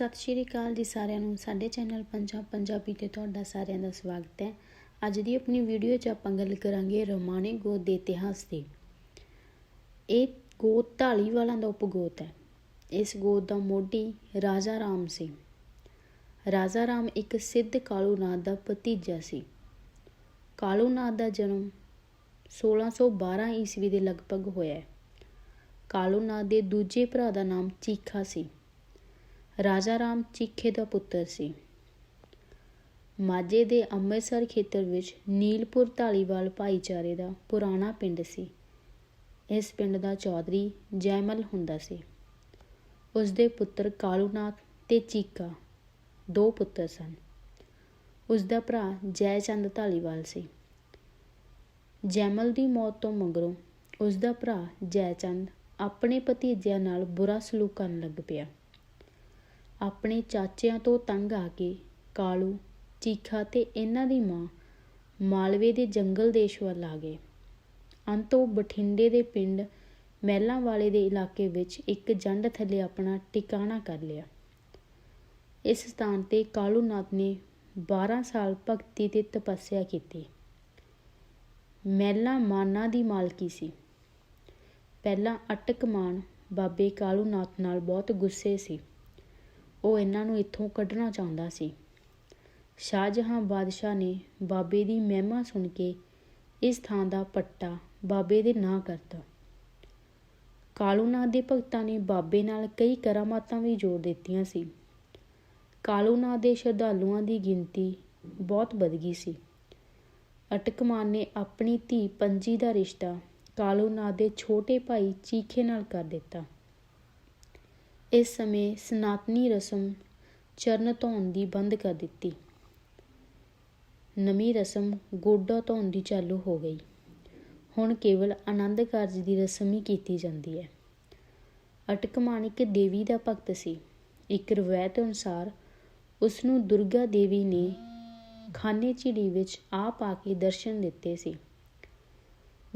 ਸਤਿ ਸ਼੍ਰੀ ਅਕਾਲ ਜੀ ਸਾਰਿਆਂ ਨੂੰ। ਸਾਡੇ ਚੈਨਲ ਪੰਜਾਬ ਪੰਜਾਬੀ ਤੇ ਤੁਹਾਡਾ ਸਾਰਿਆਂ ਦਾ ਸਵਾਗਤ ਹੈ। ਅੱਜ ਦੀ ਆਪਣੀ ਵੀਡੀਓ 'ਚ ਆਪਾਂ ਗੱਲ ਕਰਾਂਗੇ ਰੋਮਾਣੇ ਗੋਤ ਦੇ ਇਤਿਹਾਸ ਦੀ। ਇਹ ਗੋਤ ਢਾਲੀਵਾਲਾਂ ਦਾ ਉਪਗੋਤ ਹੈ। ਇਸ ਗੋਤ ਦਾ ਮੋਢੀ ਰਾਜਾ ਰਾਮ ਸੀ। ਰਾਜਾ ਰਾਮ ਇੱਕ ਸਿੱਧ ਕਾਲੂ ਨਾਥ ਦਾ ਭਤੀਜਾ ਸੀ। ਕਾਲੂ ਨਾਥ ਦਾ ਜਨਮ 1612 ਈਸਵੀ ਦੇ ਲਗਭਗ ਹੋਇਆ ਹੈ। ਕਾਲੂ ਨਾਥ ਦੇ ਦੂਜੇ ਭਰਾ ਦਾ ਨਾਮ ਚੀਖਾ ਸੀ। ਰਾਜਾ ਰਾਮ ਚੀਖੇ ਦਾ ਪੁੱਤਰ ਸੀ। ਮਾਝੇ ਦੇ ਅੰਮ੍ਰਿਤਸਰ ਖੇਤਰ ਵਿੱਚ ਨੀਲਪੁਰ ਢਾਲੀਵਾਲ ਭਾਈਚਾਰੇ ਦਾ ਪੁਰਾਣਾ ਪਿੰਡ ਸੀ। ਇਸ ਪਿੰਡ ਦਾ ਚੌਧਰੀ ਜੈਮਲ ਹੁੰਦਾ ਸੀ। ਉਸ ਦੇ ਪੁੱਤਰ ਕਾਲੂਨਾਥ ਤੇ ਚੀਕਾ ਦੋ ਪੁੱਤਰ ਸਨ। ਉਸ ਦਾ ਭਰਾ ਜੈਚੰਦ ਢਾਲੀਵਾਲ ਸੀ। ਜੈਮਲ ਦੀ ਮੌਤ ਤੋਂ ਮਗਰੋਂ ਉਸ ਦਾ ਭਰਾ ਜੈਚੰਦ ਆਪਣੇ ਭਤੀਜਿਆਂ ਨਾਲ ਬੁਰਾ ਸਲੂਕ ਕਰਨ ਲੱਗ ਪਿਆ। ਆਪਣੇ ਚਾਚਿਆਂ ਤੋਂ ਤੰਗ ਆ ਕੇ, ਕਾਲੂ, ਚੀਖਾ ਤੇ ਇਹਨਾਂ ਦੀ ਮਾਂ ਮਾਲਵੇ ਦੇ ਜੰਗਲ ਦੇਸ਼ ਵੱਲ ਆ ਗਏ। ਅੰਤ ਉਹ ਬਠਿੰਡੇ ਦੇ ਪਿੰਡ ਮਹਿਲਾਂ ਵਾਲੇ ਦੇ ਇਲਾਕੇ ਵਿੱਚ ਇੱਕ ਜੰਡ ਥੱਲੇ ਆਪਣਾ ਟਿਕਾਣਾ ਕਰ ਲਿਆ। ਇਸ ਸਥਾਨ ਤੇ ਕਾਲੂ ਨਾਥ ਨੇ 12 ਸਾਲ ਭਗਤੀ ਤੇ ਤਪੱਸਿਆ ਕੀਤੀ। ਮਹਿਲਾ ਮਾਨਾ ਦੀ ਮਾਲਕੀ ਸੀ। ਪਹਿਲਾਂ ਅਟਕ ਮਾਨ ਬਾਬੇ ਕਾਲੂ ਨਾਥ ਨਾਲ ਬਹੁਤ ਗੁੱਸੇ ਸੀ। ਉਹ ਇਹਨਾਂ ਨੂੰ ਇੱਥੋਂ ਕੱਢਣਾ ਚਾਹੁੰਦਾ ਸੀ। ਸ਼ਾਹਜਹਾਂ ਬਾਦਸ਼ਾਹ ਨੇ ਬਾਬੇ ਦੀ ਮਹਿਮਾ ਸੁਣ ਕੇ ਇਸ ਥਾਂ ਦਾ ਪੱਟਾ ਬਾਬੇ ਦੇ ਨਾਂ ਕਰਤਾ। ਕਾਲੂਨਾਥ ਦੇ ਭਗਤਾਂ ਨੇ ਬਾਬੇ ਨਾਲ ਕਈ ਕਰਾਮਾਤਾਂ ਵੀ ਜੋੜ ਦਿੱਤੀਆਂ ਸੀ। ਕਾਲੂਨਾਥ ਦੇ ਸ਼ਰਧਾਲੂਆਂ ਦੀ ਗਿਣਤੀ ਬਹੁਤ ਵਧ ਗਈ ਸੀ। ਅਟਕਮਾਨ ਨੇ ਆਪਣੀ ਧੀ ਪੰਜੀ ਦਾ ਰਿਸ਼ਤਾ ਕਾਲੂਨਾਥ ਦੇ ਛੋਟੇ ਭਾਈ ਚੀਖੇ ਨਾਲ ਕਰ ਦਿੱਤਾ। ਇਸ ਸਮੇਂ ਸਨਾਤਨੀ ਰਸਮ ਚਰਨ ਧੋਣ ਦੀ ਬੰਦ ਕਰ ਦਿੱਤੀ। ਨਵੀਂ ਰਸਮ ਗੋਡਾ ਧੋਣ ਦੀ ਚਾਲੂ ਹੋ ਗਈ। ਹੁਣ ਕੇਵਲ ਆਨੰਦ ਕਾਰਜ ਦੀ ਰਸਮ ਹੀ ਕੀਤੀ ਜਾਂਦੀ ਹੈ। ਅਟਕਮਾਨ ਇੱਕ ਦੇਵੀ ਦਾ ਭਗਤ ਸੀ। ਇੱਕ ਰਵਾਇਤ ਅਨੁਸਾਰ ਉਸ ਨੂੰ ਦੁਰਗਾ ਦੇਵੀ ਨੇ ਖਾਨੇ ਝਿੜੀ ਵਿੱਚ ਆਪ ਆ ਕੇ ਦਰਸ਼ਨ ਦਿੱਤੇ ਸੀ।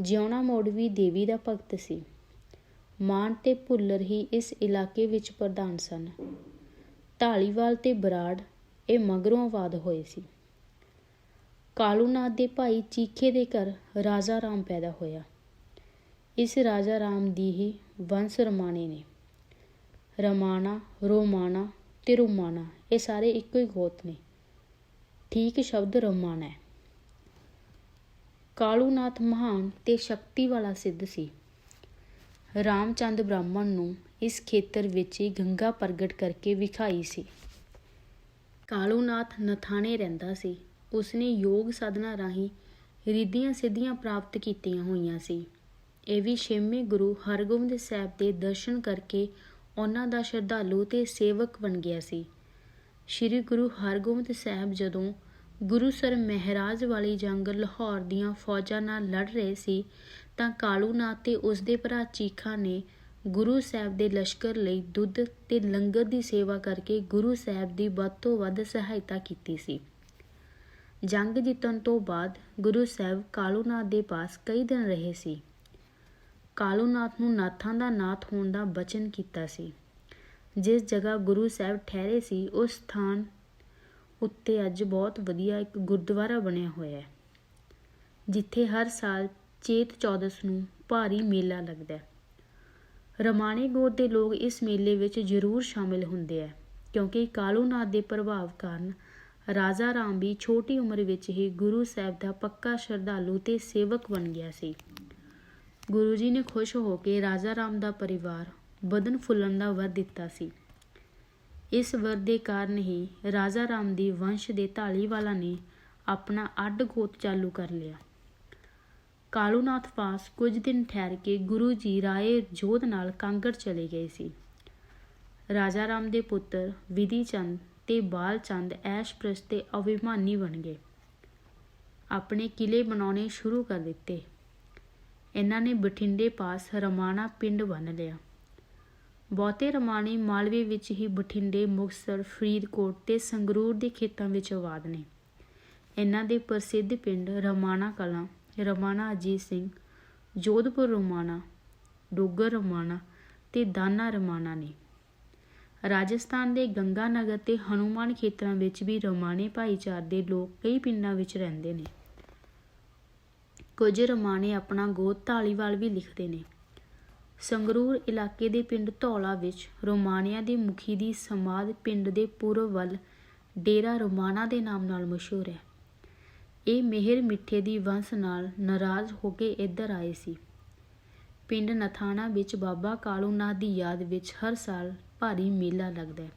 ਜਿਉਣਾ ਮੋੜਵੀ ਦੇਵੀ ਦਾ ਭਗਤ ਸੀ। ਮਾਨ ਤੇ ਭੁੱਲਰ ਹੀ ਇਸ ਇਲਾਕੇ ਵਿੱਚ ਪ੍ਰਧਾਨ ਸਨ। ਢਾਲੀਵਾਲ ਤੇ ਬਰਾੜ ਇਹ ਮਗਰੋਂ ਆਬਾਦ ਹੋਏ ਸੀ। ਕਾਲੂਨਾਥ ਦੇ ਭਾਈ ਚੀਖੇ ਦੇ ਘਰ ਰਾਜਾ ਰਾਮ ਪੈਦਾ ਹੋਇਆ। ਇਸ ਰਾਜਾ ਰਾਮ ਦੀ ਹੀ ਵੰਸ਼ ਰਮਾਣੇ ਨੇ। ਰਮਾਣਾ, ਰੋਮਾਣਾ ਤੇ ਰੋਮਾਣਾ ਇਹ ਸਾਰੇ ਇੱਕੋ ਹੀ ਗੋਤ ਨੇ। ਠੀਕ ਸ਼ਬਦ ਰਮਾਣਾ ਹੈ। ਕਾਲੂਨਾਥ ਮਹਾਨ ਤੇ ਸ਼ਕਤੀ ਵਾਲਾ ਸਿੱਧ ਸੀ। ਰਾਮਚੰਦ ਬ੍ਰਾਹਮਣ ਨੂੰ ਇਸ ਖੇਤਰ ਵਿੱਚ ਹੀ ਗੰਗਾ ਪ੍ਰਗਟ ਕਰਕੇ ਵਿਖਾਈ ਸੀ। ਕਾਲੂਨਾਥ ਨਥਾਣੇ ਰਹਿੰਦਾ ਸੀ। ਉਸਨੇ ਯੋਗ ਸਾਧਨਾ ਰਾਹੀਂ ਰਿੱਧੀਆਂ ਸਿੱਧੀਆਂ ਪ੍ਰਾਪਤ ਕੀਤੀਆਂ ਹੋਈਆਂ ਸੀ। ਇਹ ਵੀ ਛੇਵੇਂ ਗੁਰੂ ਹਰਗੋਬਿੰਦ ਸਾਹਿਬ ਦੇ ਦਰਸ਼ਨ ਕਰਕੇ ਉਹਨਾਂ ਦਾ ਸ਼ਰਧਾਲੂ ਤੇ ਸੇਵਕ ਬਣ ਗਿਆ ਸੀ। ਸ੍ਰੀ ਗੁਰੂ ਹਰਗੋਬਿੰਦ ਸਾਹਿਬ ਜਦੋਂ ਗੁਰੂ ਸਰ ਮਹਾਰਾਜ ਵਾਲੀ ਜੰਗ ਲਾਹੌਰ ਦੀਆਂ ਫੌਜਾਂ ਨਾਲ ਲੜ ਰਹੇ ਸੀ ਤਾਂ ਕਾਲੂਨਾਥ ਤੇ ਉਸ ਦੇ ਭਰਾ ਚੀਖਾ ਨੇ ਗੁਰੂ ਸਾਹਿਬ ਦੇ ਲਸ਼ਕਰ ਲਈ ਦੁੱਧ ਤੇ ਲੰਗਰ ਦੀ ਸੇਵਾ ਕਰਕੇ ਗੁਰੂ ਸਾਹਿਬ ਦੀ ਵੱਧ ਤੋਂ ਵੱਧ ਸਹਾਇਤਾ ਕੀਤੀ ਸੀ। ਜੰਗ ਜਿੱਤਣ ਤੋਂ ਬਾਅਦ ਗੁਰੂ ਸਾਹਿਬ ਕਾਲੂਨਾਥ ਦੇ ਪਾਸ ਕਈ ਦਿਨ ਰਹੇ ਸੀ। ਕਾਲੂਨਾਥ ਨੂੰ ਨਾਥਾਂ ਦਾ ਨਾਥ ਹੋਣ ਦਾ ਬਚਨ ਕੀਤਾ ਸੀ। ਜਿਸ ਜਗ੍ਹਾ ਗੁਰੂ ਸਾਹਿਬ ਠਹਿਰੇ ਸੀ, ਉਸ ਸਥਾਨ ਉੱਤੇ ਅੱਜ ਬਹੁਤ ਵਧੀਆ ਇੱਕ ਗੁਰਦੁਆਰਾ ਬਣਿਆ ਹੋਇਆ ਹੈ, ਜਿੱਥੇ ਹਰ ਸਾਲ ਚੇਤ ਚੌਦਸ ਨੂੰ ਭਾਰੀ ਮੇਲਾ ਲੱਗਦਾ ਹੈ। ਰਮਾਣੇ ਗੋਤ ਦੇ ਲੋਕ ਇਸ ਮੇਲੇ ਵਿੱਚ ਜ਼ਰੂਰ ਸ਼ਾਮਿਲ ਹੁੰਦੇ ਆ ਕਿਉਂਕਿ ਕਾਲੂਨਾਥ ਦੇ ਪ੍ਰਭਾਵ ਕਾਰਨ ਰਾਜਾ ਰਾਮ ਵੀ ਛੋਟੀ ਉਮਰ ਵਿੱਚ ਹੀ ਗੁਰੂ ਸਾਹਿਬ ਦਾ ਪੱਕਾ ਸ਼ਰਧਾਲੂ ਤੇ ਸੇਵਕ ਬਣ ਗਿਆ ਸੀ। ਗੁਰੂ ਜੀ ਨੇ ਖੁਸ਼ ਹੋ ਕੇ ਰਾਜਾ ਰਾਮ ਦਾ ਪਰਿਵਾਰ ਬਦਨ ਫੁੱਲਣ ਦਾ ਵਰ ਦਿੱਤਾ ਸੀ। ਇਸ ਵਰ ਦੇ ਕਾਰਨ ਹੀ ਰਾਜਾ ਰਾਮ ਦੀ ਵੰਸ਼ ਦੇ ਢਾਲੀਵਾਲਾਂ ਨੇ ਆਪਣਾ ਅੱਡ ਗੋਤ ਚਾਲੂ ਕਰ ਲਿਆ। ਕਾਲੂਨਾਥ ਪਾਸ ਕੁਝ ਦਿਨ ਠਹਿਰ ਕੇ ਗੁਰੂ ਜੀ ਰਾਏ ਜੋਧ ਨਾਲ ਕਾਂਗੜ ਚਲੇ ਗਏ ਸੀ। ਰਾਜਾ ਰਾਮ ਦੇ ਪੁੱਤਰ ਵਿਧੀ ਚੰਦ ਤੇ ਬਾਲ ਚੰਦ ਐਸ਼ਪ੍ਰਸ ਤੇ ਅਭਿਮਾਨੀ ਬਣ ਗਏ। ਆਪਣੇ ਕਿਲੇ ਬਣਾਉਣੇ ਸ਼ੁਰੂ ਕਰ ਦਿੱਤੇ। ਇਹਨਾਂ ਨੇ ਬਠਿੰਡੇ ਪਾਸ ਰਮਾਣਾ ਪਿੰਡ ਬਣ ਲਿਆ। ਬਹੁਤੇ ਰਮਾਣੀ ਮਾਲਵੇ ਵਿੱਚ ਹੀ ਬਠਿੰਡੇ, ਮੁਕਤਸਰ, ਫਰੀਦਕੋਟ ਤੇ ਸੰਗਰੂਰ ਦੇ ਖੇਤਾਂ ਵਿੱਚ ਆਬਾਦ ਨੇ। ਇਹਨਾਂ ਦੇ ਪ੍ਰਸਿੱਧ ਪਿੰਡ ਰਮਾਣਾ ਕਲਾਂ ਰਮਾਣਾ ਅਜੀਤ ਸਿੰਘ, ਜੋਧਪੁਰ ਰੋਮਾਣਾ ਡੋਗਰ ਰੋਮਾਣਾ ਤੇ ਦਾਨਾ ਰਮਾਣਾ ਨੇ। ਰਾਜਸਥਾਨ ਦੇ ਗੰਗਾ ਨਗਰ ਤੇ ਹਨੂਮਾਨ ਖੇਤਰਾਂ ਵਿੱਚ ਵੀ ਰੋਮਾਣੇ ਭਾਈਚਾਰੇ ਦੇ ਲੋਕ ਕਈ ਪਿੰਡਾਂ ਵਿੱਚ ਰਹਿੰਦੇ ਨੇ। ਕੁਝ ਰਮਾਣੇ ਆਪਣਾ ਗੋਤ ਢਾਲੀਵਾਲ ਵੀ ਲਿਖਦੇ ਨੇ। ਸੰਗਰੂਰ ਇਲਾਕੇ ਦੇ ਪਿੰਡ ਧੌਲਾ ਵਿੱਚ ਰੋਮਾਣਿਆਂ ਦੇ ਮੁਖੀ ਦੀ ਸਮਾਧ ਪਿੰਡ ਦੇ ਪੂਰਬ ਵੱਲ ਡੇਰਾ ਰੋਮਾਣਾ ਦੇ ਨਾਮ ਨਾਲ ਮਸ਼ਹੂਰ ਹੈ। ਇਹ ਮਿਹਰ ਮਿੱਠੇ ਦੀ ਵੰਸ ਨਾਲ ਨਾਰਾਜ਼ ਹੋ ਕੇ ਇੱਧਰ ਆਏ ਸੀ। ਪਿੰਡ ਨਥਾਣਾ ਵਿੱਚ ਬਾਬਾ ਕਾਲੂ ਨਾਥ ਦੀ ਯਾਦ ਵਿੱਚ ਹਰ ਸਾਲ ਭਾਰੀ ਮੇਲਾ ਲੱਗਦਾ ਹੈ।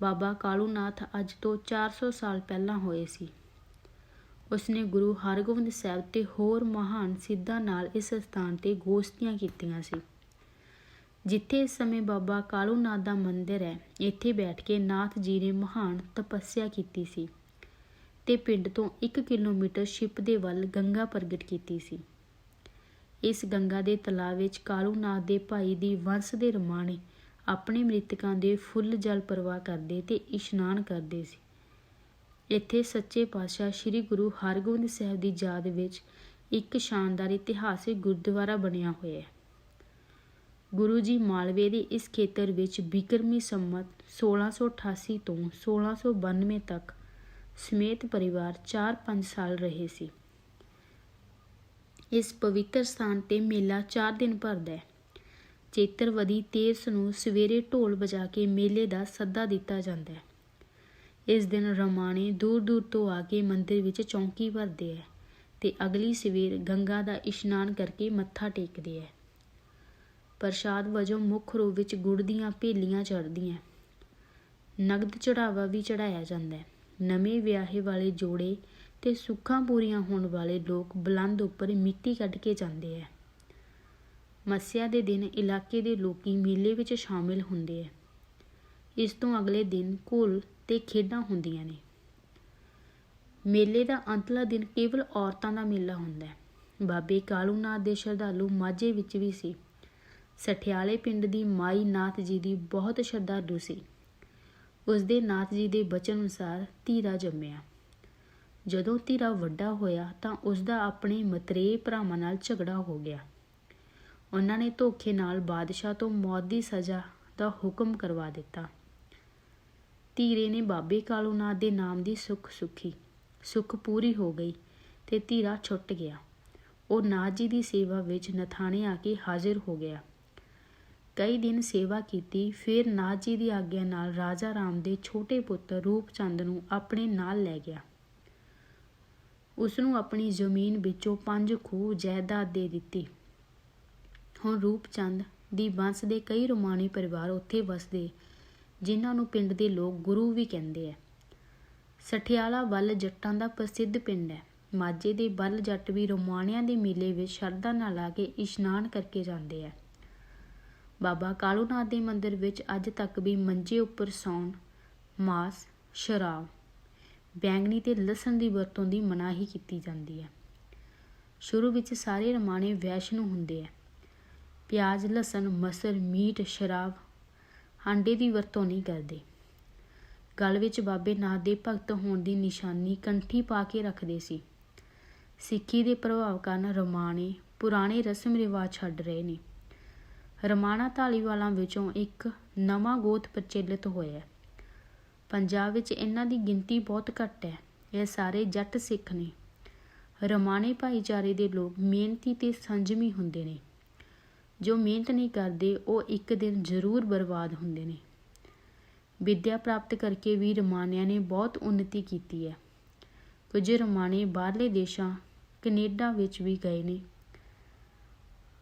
ਬਾਬਾ ਕਾਲੂਨਾਥ ਅੱਜ ਤੋਂ 400 ਸਾਲ ਪਹਿਲਾਂ ਹੋਏ ਸੀ। ਉਸਨੇ ਗੁਰੂ ਹਰਗੋਬਿੰਦ ਸਾਹਿਬ ਤੇ ਹੋਰ ਮਹਾਨ ਸਿੱਧਾਂ ਨਾਲ ਇਸ ਸਥਾਨ ਤੇ ਗੋਸ਼ਟੀਆਂ ਕੀਤੀਆਂ ਸੀ। ਜਿੱਥੇ ਇਸ ਸਮੇਂ ਬਾਬਾ ਕਾਲੂਨਾਥ ਦਾ ਮੰਦਿਰ ਹੈ, ਇੱਥੇ ਬੈਠ ਕੇ ਨਾਥ ਜੀ ਨੇ ਮਹਾਨ ਤਪੱਸਿਆ ਕੀਤੀ ਸੀ। ਤੇ ਪਿੰਡ ਤੋਂ 1 ਕਿਲੋਮੀਟਰ ਛਿਪ ਦੇ ਵੱਲ ਗੰਗਾ ਪ੍ਰਗਟ ਕੀਤੀ ਸੀ। ਇਸ ਗੰਗਾ ਦੇ ਤਲਾਅ ਵਿੱਚ ਕਾਲੂਨਾਥ ਦੇ ਭਾਈ ਦੀ ਵੰਸ਼ ਦੇ ਰਮਾਣੇ ਆਪਣੇ ਮ੍ਰਿਤਕਾਂ ਦੇ ਫੁੱਲ ਜਲ ਪ੍ਰਵਾਹ ਕਰਦੇ ਤੇ ਇਸ਼ਨਾਨ ਕਰਦੇ ਸੀ। ਇੱਥੇ ਸੱਚੇ ਪਾਤਸ਼ਾਹ ਸ੍ਰੀ ਗੁਰੂ ਹਰਗੋਬਿੰਦ ਸਾਹਿਬ ਦੀ ਯਾਦ ਵਿੱਚ ਇੱਕ ਸ਼ਾਨਦਾਰ ਇਤਿਹਾਸਿਕ ਗੁਰਦੁਆਰਾ ਬਣਿਆ ਹੋਇਆ ਹੈ। ਗੁਰੂ ਜੀ ਮਾਲਵੇ ਦੇ ਇਸ ਖੇਤਰ ਵਿੱਚ ਬਿਕਰਮੀ ਸੰਮਤ 1688 ਤੋਂ 1692 ਤੱਕ ਸਮੇਤ ਪਰਿਵਾਰ 4-5 ਸਾਲ ਰਹੇ ਸੀ। ਇਸ ਪਵਿੱਤਰ ਸਥਾਨ ਤੇ ਮੇਲਾ 4 ਦਿਨ ਭਰਦਾ ਹੈ। ਚੇਤਰਵਦੀ ਤੇਰਸ ਨੂੰ ਸਵੇਰੇ ਢੋਲ ਵਜਾ ਕੇ ਮੇਲੇ ਦਾ ਸੱਦਾ ਦਿੱਤਾ ਜਾਂਦਾ ਹੈ। ਇਸ ਦਿਨ ਰਮਾਣੇ ਦੂਰ ਦੂਰ ਤੋਂ ਆ ਕੇ ਮੰਦਿਰ ਵਿੱਚ ਚੌਂਕੀ ਭਰਦੇ ਹੈ ਤੇ ਅਗਲੀ ਸਵੇਰ ਗੰਗਾ ਦਾ ਇਸ਼ਨਾਨ ਕਰਕੇ ਮੱਥਾ ਟੇਕਦੇ ਹੈ। ਪ੍ਰਸ਼ਾਦ ਵਜੋਂ ਮੁੱਖ ਰੂਪ ਵਿੱਚ ਗੁੜ ਦੀਆਂ ਭੇਲੀਆਂ ਚੜ੍ਹਦੀਆਂ ਨਗਦ ਚੜਾਵਾ ਵੀ ਚੜਾਇਆ ਜਾਂਦਾ ਹੈ। ਨਵੇਂ ਵਿਆਹੇ ਵਾਲੇ ਜੋੜੇ ਤੇ ਸੁੱਖਾਂ ਪੂਰੀਆਂ ਹੋਣ ਵਾਲੇ ਲੋਕ ਬੁਲੰਦ ਉੱਪਰ ਮਿੱਟੀ ਕੱਢ ਕੇ ਜਾਂਦੇ ਹੈ ਮੱਸਿਆ ਦੇ ਦਿਨ ਇਲਾਕੇ ਦੇ ਲੋਕੀ ਮੇਲੇ ਵਿੱਚ ਸ਼ਾਮਿਲ ਹੁੰਦੇ ਹੈ ਇਸ ਤੋਂ ਅਗਲੇ ਦਿਨ ਘੋਲ ਤੇ ਖੇਡਾਂ ਹੁੰਦੀਆਂ ਨੇ। ਮੇਲੇ ਦਾ ਅੰਤਲਾ ਦਿਨ ਕੇਵਲ ਔਰਤਾਂ ਦਾ ਮੇਲਾ ਹੁੰਦਾ ਹੈ ਬਾਬੇ ਕਾਲੂ ਨਾਥ ਦੇ ਸ਼ਰਧਾਲੂ ਮਾਝੇ ਵਿੱਚ ਵੀ ਸੀ। ਸਠਿਆਲੇ ਪਿੰਡ ਦੀ ਮਾਈ ਨਾਥ ਜੀ ਦੀ ਬਹੁਤ ਸ਼ਰਧਾਲੂ ਸੀ। ਉਸ ਦੇ ਨਾਥ ਜੀ ਦੇ ਬਚਨ ਅਨੁਸਾਰ ਧੀਰਾ ਜੰਮਿਆ। ਜਦੋਂ ਧੀਰਾ ਵੱਡਾ ਹੋਇਆ ਤਾਂ ਉਸ ਦਾ ਆਪਣੇ ਮਤਰੇ ਭਰਾਵਾਂ ਨਾਲ ਝਗੜਾ ਹੋ ਗਿਆ। ਉਹਨਾਂ ਨੇ ਧੋਖੇ ਨਾਲ ਬਾਦਸ਼ਾਹ ਤੋਂ ਮੌਤ ਦੀ ਸਜ਼ਾ ਦਾ ਹੁਕਮ ਕਰਵਾ ਦਿੱਤਾ। ਧੀਰੇ ਨੇ ਬਾਬੇ ਕਾਲੂ ਨਾਥ ਦੇ ਨਾਮ ਦੀ ਸੁੱਖ ਸੁਖੀ, ਸੁੱਖ ਪੂਰੀ ਹੋ ਗਈ ਤੇ ਧੀਰਾ ਛੁੱਟ ਗਿਆ। ਉਹ ਨਾਥ ਜੀ ਦੀ ਸੇਵਾ ਵਿੱਚ ਨਥਾਣੇ ਆ ਕੇ ਹਾਜ਼ਰ ਹੋ ਗਿਆ। ਕਈ ਦਿਨ ਸੇਵਾ ਕੀਤੀ, ਫਿਰ ਨਾਥ ਜੀ ਦੀ ਆਗਿਆ ਨਾਲ ਰਾਜਾ ਰਾਮ ਦੇ ਛੋਟੇ ਪੁੱਤਰ ਰੂਪਚੰਦ ਨੂੰ ਆਪਣੇ ਨਾਲ ਲੈ ਗਿਆ। ਉਸ ਨੂੰ ਆਪਣੀ ਜ਼ਮੀਨ ਵਿੱਚੋਂ ਪੰਜ ਖੂਹ ਜਾਇਦਾਦ ਦੇ ਦਿੱਤੀ। ਹੁਣ ਰੂਪਚੰਦ ਦੀ ਵੰਸ਼ ਦੇ ਕਈ ਰੋਮਾਨੀ ਪਰਿਵਾਰ ਉੱਥੇ ਵਸਦੇ, ਜਿਨ੍ਹਾਂ ਨੂੰ ਪਿੰਡ ਦੇ ਲੋਕ ਗੁਰੂ ਵੀ ਕਹਿੰਦੇ ਆ। ਸਠਿਆਲਾ ਵੱਲ ਜੱਟਾਂ ਦਾ ਪ੍ਰਸਿੱਧ ਪਿੰਡ ਹੈ। ਮਾਝੇ ਦੇ ਬੱਲ ਜੱਟ ਵੀ ਰੋਮਾਣਿਆਂ ਦੇ ਮੇਲੇ ਵਿੱਚ ਸ਼ਰਧਾ ਨਾਲ ਆ ਕੇ ਇਸ਼ਨਾਨ ਕਰਕੇ ਜਾਂਦੇ ਆ। ਬਾਬਾ ਕਾਲੂ ਨਾਥ ਦੇ ਮੰਦਿਰ ਵਿੱਚ ਅੱਜ ਤੱਕ ਵੀ ਮੰਜੇ ਉੱਪਰ ਸੌਣ, ਮਾਸ, ਸ਼ਰਾਬ, ਬੈਂਗਣੀ ਤੇ ਲਸਣ ਦੀ ਵਰਤੋਂ ਦੀ ਮਨਾਹੀ ਕੀਤੀ ਜਾਂਦੀ ਹੈ। ਸ਼ੁਰੂ ਵਿੱਚ ਸਾਰੇ ਰਮਾਣੇ ਵੈਸ਼ਨੂ ਹੁੰਦੇ ਆ ਪਿਆਜ਼, ਲਸਣ, ਮਸਰ, ਮੀਟ, ਸ਼ਰਾਬ ਆਂਡੇ ਦੀ ਵਰਤੋਂ ਨਹੀਂ ਕਰਦੇ। ਗਲ ਵਿੱਚ ਬਾਬੇ ਨਾਥ ਦੇ ਭਗਤ ਹੋਣ ਦੀ ਨਿਸ਼ਾਨੀ ਕੰਠੀ ਪਾ ਕੇ ਰੱਖਦੇ ਸੀ। ਸਿੱਖੀ ਦੇ ਪ੍ਰਭਾਵ ਕਾਰਨ ਰਮਾਣੇ ਪੁਰਾਣੇ ਰਸਮ ਰਿਵਾਜ ਛੱਡ ਰਹੇ ਨੇ। ਰਮਾਣਾ ਧਾਲੀਵਾਲਾਂ ਵਿੱਚੋਂ ਇੱਕ ਨਵਾਂ ਗੋਤ ਪ੍ਰਚਲਿਤ ਹੋਇਆ। ਪੰਜਾਬ ਵਿੱਚ ਇਹਨਾਂ ਦੀ ਗਿਣਤੀ ਬਹੁਤ ਘੱਟ ਹੈ। ਇਹ ਸਾਰੇ ਜੱਟ ਸਿੱਖ ਨੇ। ਰਮਾਣੇ ਭਾਈਚਾਰੇ ਦੇ ਲੋਕ ਮਿਹਨਤੀ ਤੇ ਸੰਜਮੀ ਹੁੰਦੇ ਨੇ। ਜੋ ਮਿਹਨਤ ਨਹੀਂ ਕਰਦੇ, ਉਹ ਇੱਕ ਦਿਨ ਜ਼ਰੂਰ ਬਰਬਾਦ ਹੁੰਦੇ ਨੇ। ਵਿੱਦਿਆ ਪ੍ਰਾਪਤ ਕਰਕੇ ਵੀ ਰਮਾਨਿਆਂ ਨੇ ਬਹੁਤ ਉન્નਤੀ ਕੀਤੀ ਹੈ। ਕੁਝ ਰਮਾਣੇ ਬਾਹਰਲੇ ਦੇਸ਼ਾਂ, ਕੈਨੇਡਾ ਵਿੱਚ ਵੀ ਗਏ ਨੇ।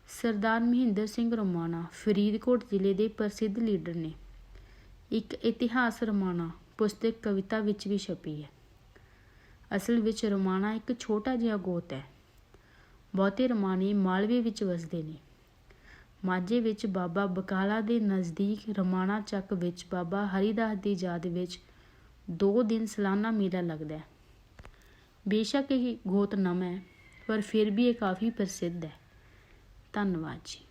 ਸਰਦਾਰ ਮਹਿੰਦਰ ਸਿੰਘ ਰਮਾਣਾ ਫਰੀਦਕੋਟ ਜ਼ਿਲ੍ਹੇ ਦੇ ਪ੍ਰਸਿੱਧ ਲੀਡਰ ਨੇ। ਇੱਕ ਇਤਿਹਾਸ ਰਮਾਣਾ, ਪੁਸਤਕ ਕਵਿਤਾ ਵਿੱਚ ਵੀ ਛਪੀ ਹੈ। ਅਸਲ ਵਿੱਚ ਰਮਾਣਾ ਇੱਕ ਛੋਟਾ ਜਿਹਾ ਗੋਤ ਹੈ। ਬਹੁਤੇ ਰਮਾਨੇ ਮਾਲਵੇ ਵਿੱਚ ਵਸਦੇ ਨੇ। ਮਾਝੇ ਵਿੱਚ ਬਾਬਾ ਬਕਾਲਾ ਦੇ ਨਜ਼ਦੀਕ ਰਮਾਣਾ ਚੱਕ ਵਿੱਚ ਬਾਬਾ ਹਰੀਦਾਸ ਦੀ ਯਾਦ ਵਿੱਚ ਦੋ ਦਿਨ ਸਾਲਾਨਾ ਮੇਲਾ ਲੱਗਦਾ ਹੈ। ਬੇਸ਼ੱਕ ਇਹ ਗੋਤ ਨਵਾਂ ਹੈ, ਪਰ ਫਿਰ ਵੀ ਇਹ ਕਾਫੀ ਪ੍ਰਸਿੱਧ ਹੈ। ਧੰਨਵਾਦ ਜੀ।